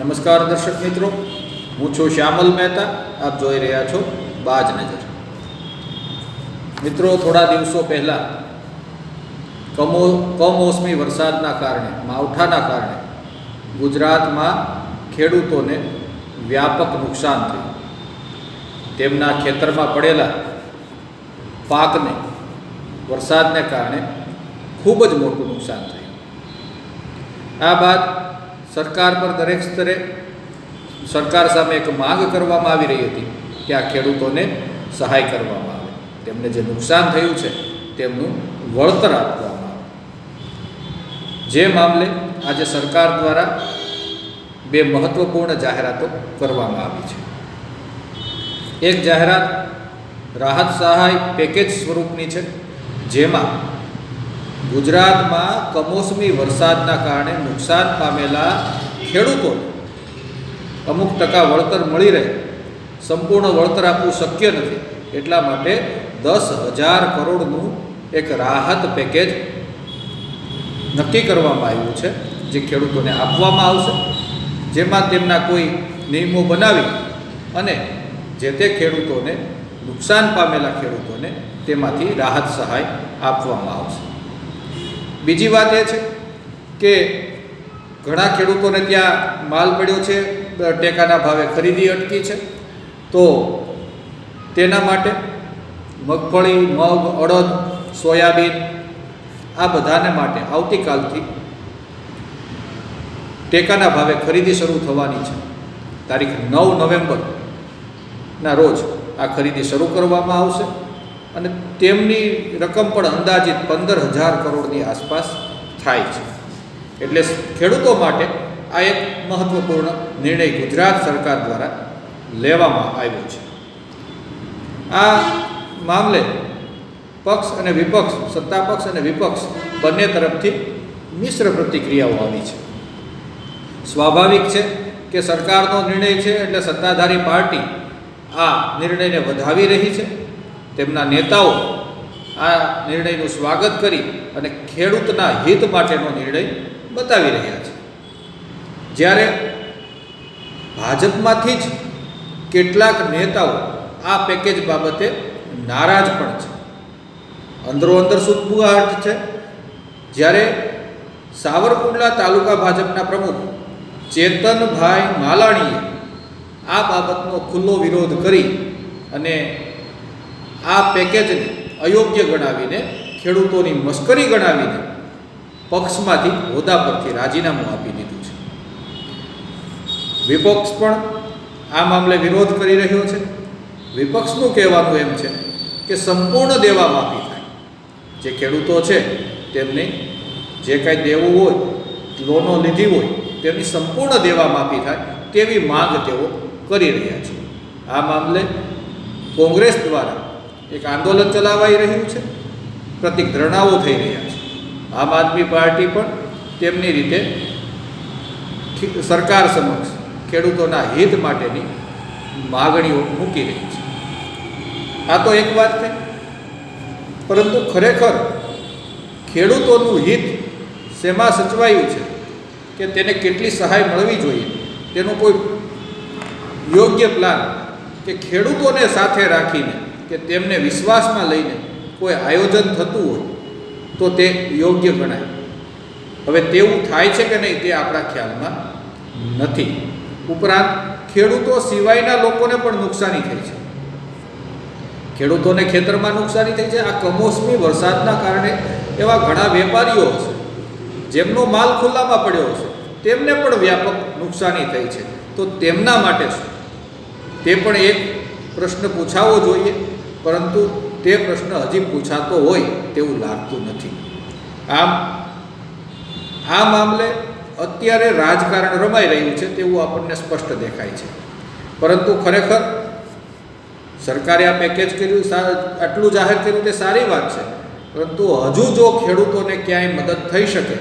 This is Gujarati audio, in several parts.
નમસ્કાર દર્શક મિત્રો, હું છું શ્યામલ મહેતા, આપ જોઈ રહ્યા છો બાજ નજર. મિત્રો, થોડા દિવસો પહેલાં કમો, કમોસમી વરસાદના કારણે, માવઠાના કારણે ગુજરાતમાં ખેડૂતોને વ્યાપક નુકસાન થયું. તેમના ખેતરમાં પડેલા પાકને, વરસાદને કારણે ખૂબ જ મોટું નુકસાન થયું. આ બાદ સરકાર પર દરેક સ્તરે સરકાર સામે એક માંગ કરવામાં આવી રહી હતી કે આ ખેડૂતોને સહાય કરવામાં આવે. તેમને જે નુકસાન થયું છે, તેમનું વળતર આપવામાં આવે. જે મામલે આજે સરકાર દ્વારા બે મહત્વપૂર્ણ જાહેરાતો કરવામાં આવી છે. એક જાહેરાત રાહત સહાય પેકેજ સ્વરૂપની છે, જેમાં ગુજરાતમાં કમોસમી વરસાદના કારણે નુકસાન પામેલા ખેડૂતોને અમુક ટકા વળતર મળી રહે. સંપૂર્ણ વળતર આપવું શક્ય નથી. એટલા માટે દસ હજાર કરોડનું એક રાહત પેકેજ નક્કી કરવામાં આવ્યું છે, જે ખેડૂતોને આપવામાં આવશે. જેમાં તેમના કોઈ નિયમો બનાવી અને જે તે ખેડૂતોને નુકસાન પામેલા ખેડૂતોને તેમાંથી રાહત સહાય આપવામાં આવશે. બીજી વાત એ છે કે ઘણા ખેડૂતોને ત્યાં માલ પડ્યો છે, ટેકાના ભાવે ખરીદી અટકી છે. તો તેના માટે મગફળી, મગ, અડદ, સોયાબીન આ બધાને માટે આવતીકાલથી ટેકાના ભાવે ખરીદી શરૂ થવાની છે. તારીખ નવ નવેમ્બરના રોજ આ ખરીદી શરૂ કરવામાં આવશે. અને તેમની રકમ પણ અંદાજિત પંદર હજાર કરોડની આસપાસ થાય છે. એટલે ખેડૂતો માટે આ એક મહત્વપૂર્ણ નિર્ણય ગુજરાત સરકાર દ્વારા લેવામાં આવ્યો છે. આ મામલે પક્ષ અને વિપક્ષ સત્તા પક્ષ અને વિપક્ષ બંને તરફથી મિશ્ર પ્રતિક્રિયાઓ આવી છે. સ્વાભાવિક છે કે સરકારનો નિર્ણય છે એટલે સત્તાધારી પાર્ટી આ નિર્ણયને વધાવી રહી છે. તેમના નેતાઓ આ નિર્ણયનું સ્વાગત કરી અને ખેડૂતના હિત માટેનો નિર્ણય બતાવી રહ્યા છે. જ્યારે ભાજપમાંથી જ કેટલાક નેતાઓ આ પેકેજ બાબતે નારાજ પણ છે. અંદરો અંદર સુદબુહાટ છે. જ્યારે સાવરકુંડલા તાલુકા ભાજપના પ્રમુખ ચેતનભાઈ માલાણીએ આ બાબતનો ખુલ્લો વિરોધ કરી અને આ પેકેજને અયોગ્ય ગણાવીને, ખેડૂતોની મશ્કરી ગણાવીને પક્ષમાંથી હોદ્દા પરથી રાજીનામું આપી દીધું છે. વિપક્ષ પણ આ મામલે વિરોધ કરી રહ્યો છે. વિપક્ષનું કહેવાનું એમ છે કે સંપૂર્ણ દેવા માફી થાય. જે ખેડૂતો છે, તેમને જે કાંઈ દેવું હોય, લોનો લીધી હોય તેમની સંપૂર્ણ દેવા માફી થાય તેવી માંગ તેઓ કરી રહ્યા છે. આ મામલે કોંગ્રેસ દ્વારા એક આંદોલન ચલાવાઈ રહ્યું છે. પ્રતિક ધરણાઓ થઈ રહ્યા છે. આમ આદમી પાર્ટી પણ તેમની રીતે સરકાર સમક્ષ ખેડૂતોના હિત માટેની માગણીઓ મૂકી રહી છે. આ તો એક વાત થઈ. પરંતુ ખરેખર ખેડૂતોનું હિત શેમાં સચવાયું છે કે તેને કેટલી સહાય મળવી જોઈએ? તેનો કોઈ યોગ્ય પ્લાન કે ખેડૂતોને સાથે રાખીને કે તેમને વિશ્વાસમાં લઈને કોઈ આયોજન થતું હોય, તો તે યોગ્ય ગણાય. હવે તેવું થાય છે કે નહીં તે આપણા ખ્યાલમાં નથી. ઉપરાંત ખેડૂતો સિવાયના લોકોને પણ નુકસાની થઈ છે. ખેડૂતોને ખેતરમાં નુકસાની થઈ છે. આ કમોસમી વરસાદના કારણે એવા ઘણા વેપારીઓ હશે, જેમનો માલ ખુલ્લામાં પડ્યો હશે, તેમને પણ વ્યાપક નુકસાની થઈ છે. તો તેમના માટે શું? તે પણ એક પ્રશ્ન પૂછાવો જોઈએ. પરંતુ તે પ્રશ્ન હજી પૂછાતો હોય તેવું લાગતું નથી. આમ, આ મામલે અત્યારે રાજકારણ રમાઈ રહ્યું છે તેવું આપણને સ્પષ્ટ દેખાય છે. પરંતુ ખરેખર સરકારે આ પેકેજ કર્યું આટલું જાહેર કર્યું તે સારી વાત છે. પરંતુ હજુ જો ખેડૂતોને ક્યાંય મદદ થઈ શકે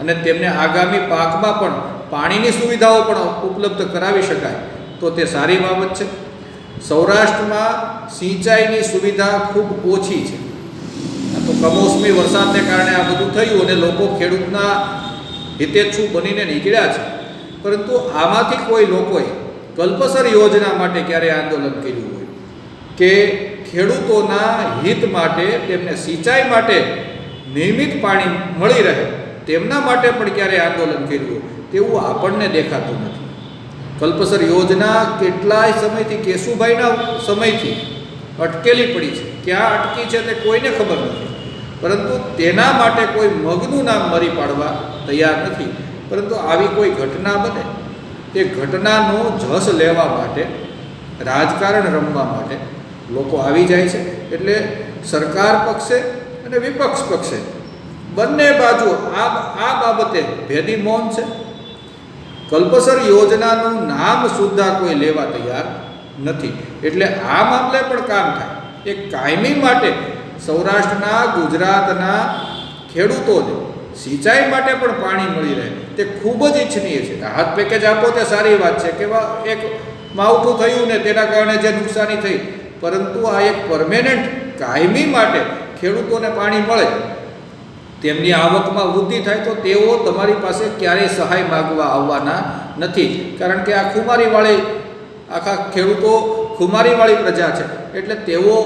અને તેમને આગામી પાકમાં પણ પાણીની સુવિધાઓ પણ ઉપલબ્ધ કરાવી શકાય, તો તે સારી બાબત છે. સૌરાષ્ટ્રમાં સિંચાઈની સુવિધા ખૂબ ઓછી છે. તો કમોસમી વરસાદને કારણે આ બધું થયું અને લોકો ખેડૂતના હિતેચ્છુ બનીને નીકળ્યા છે. પરંતુ આમાંથી કોઈ લોકોએ કલ્પસર યોજના માટે ક્યારે આંદોલન કર્યું હોય? કે ખેડૂતોના હિત માટે તેમને સિંચાઈ માટે નિયમિત પાણી મળી રહે, તેમના માટે પણ ક્યારે આંદોલન કર્યું હોય? તેવું આપણને દેખાતું નથી. કલ્પસર યોજના કેટલાય સમયથી કેશુભાઈના સમયથી અટકેલી પડી છે. ક્યાં અટકી છે તે કોઈને ખબર નથી. પરંતુ તેના માટે કોઈ મગનું નામ મરી પાડવા તૈયાર નથી. પરંતુ આવી કોઈ ઘટના બને, તે ઘટનાનો જસ લેવા માટે, રાજકારણ રમવા માટે લોકો આવી જાય છે. એટલે સરકાર પક્ષે અને વિપક્ષ પક્ષે બંને બાજુ આ આ બાબતે ભેદી મૌન છે. કલ્પસર યોજનાનું નામ સુદ્ધા કોઈ લેવા તૈયાર નથી. એટલે આ મામલે પણ કામ થાય. એ કાયમી માટે સૌરાષ્ટ્રના, ગુજરાતના ખેડૂતોને સિંચાઈ માટે પણ પાણી મળી રહે. તે ખૂબ જ ઈચ્છનીય છે. રાહત પેકેજ આપો તે સારી વાત છે કે એક માવઠું થયું ને તેના કારણે જે નુકસાની થઈ. પરંતુ આ એક પરમેનન્ટ કાયમી માટે ખેડૂતોને પાણી મળે. તેમની આવકમાં વૃદ્ધિ થાય તો તેઓ તમારી પાસે ક્યારેય સહાય માગવા આવવાના નથી. કારણ કે આ ખુમારીવાળી, આખા ખેડૂતો ખુમારીવાળી પ્રજા છે. એટલે તેઓ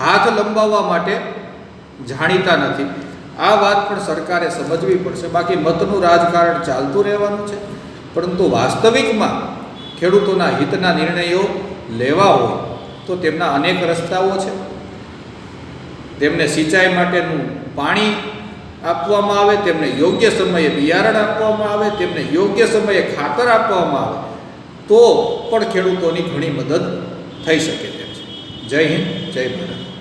હાથ લંબાવવા માટે જાણીતા નથી. આ વાત પણ સરકારે સમજવી પડશે. બાકી મતનું રાજકારણ ચાલતું રહેવાનું છે. પરંતુ વાસ્તવિકમાં ખેડૂતોના હિતના નિર્ણયો લેવા હોય તો તેમના અનેક રસ્તાઓ છે. તેમને સિંચાઈ માટેનું પાણી આપવામાં આવે, તેમને યોગ્ય સમયે બિયારણ આપવામાં આવે, તેમને યોગ્ય સમયે ખાતર આપવામાં આવે, તો પણ ખેડૂતોની ઘણી મદદ થઈ શકે તેમ છે. જય હિન્દ, જય ભારત.